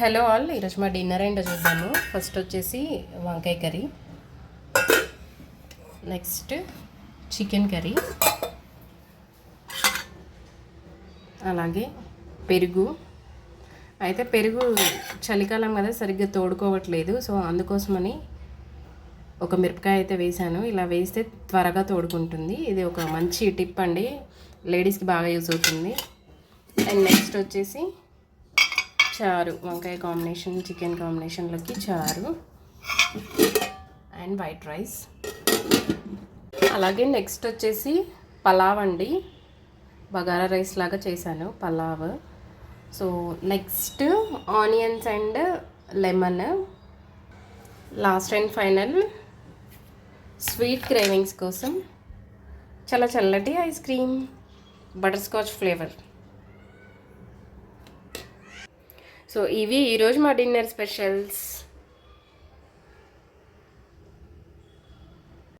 Hello all ఈరోజు మా dinner ఏంటో చూద్దాము. ఫస్ట్ వచ్చేసి వంకాయ కర్రీ. Next chicken curry. అలాగే పెరుగు. అయితే పెరుగు చలికాలం కదా సరిగ్గా తోడుకోవట్లేదు. సో అందుకోసమని ఒక మిరపకాయ అయితే వేసాను ఇలా వేస్తే త్వరగా తోడుకుంటుంది. ఇది ఒక మంచి టిప్ అండి. లేడీస్కి బాగా యూజ్ అవుతుంది. అండ్ నెక్స్ట్ వచ్చేసి చారు వంకాయ కాంబినేషన్ చికెన్ కాంబినేషన్లోకి చారు అండ్ వైట్ రైస్ అలాగే నెక్స్ట్ వచ్చేసి పలావ్ అండి. బగారా రైస్ లాగా చేశాను pulao. So next onions and lemon last and final sweet cravings కోసం చాలా చల్లటి ice cream butterscotch flavour so ఇవి ఈరోజు మా డిన్నర్ స్పెషల్స్.